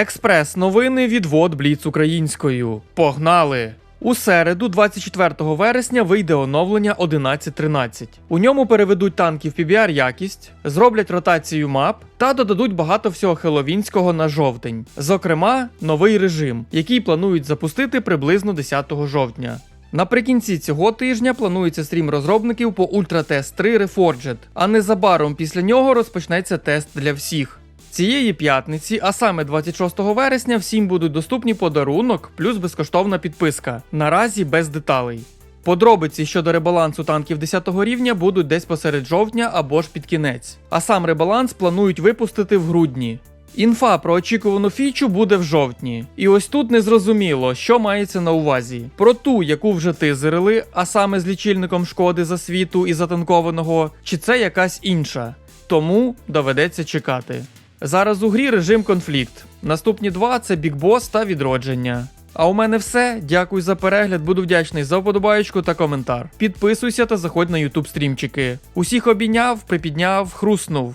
Експрес новини відвод Бліц українською. Погнали! У середу, 24 вересня, вийде оновлення 11.13. У ньому переведуть танки в PBR якість, зроблять ротацію мап та додадуть багато всього хеловінського на жовтень. Зокрема, новий режим, який планують запустити приблизно 10 жовтня. Наприкінці цього тижня планується стрім розробників по Ultra Test 3 Reforged, а незабаром після нього розпочнеться тест для всіх. Цієї п'ятниці, а саме 26 вересня, всім будуть доступні подарунок плюс безкоштовна підписка. Наразі без деталей. Подробиці щодо ребалансу танків 10 рівня будуть десь посеред жовтня або ж під кінець. А сам ребаланс планують випустити в грудні. Інфа про очікувану фічу буде в жовтні. І ось тут незрозуміло, що мається на увазі. Про ту, яку вже тизерили, а саме з лічильником шкоди за світу і затанкованого, чи це якась інша. Тому доведеться чекати. Зараз у грі режим конфлікт. Наступні два це бікбос та відродження. А у мене все. Дякую за перегляд. Буду вдячний за вподобаєчку та коментар. Підписуйся та заходь на YouTube стрімчики. Усіх обійняв, припідняв, хруснув.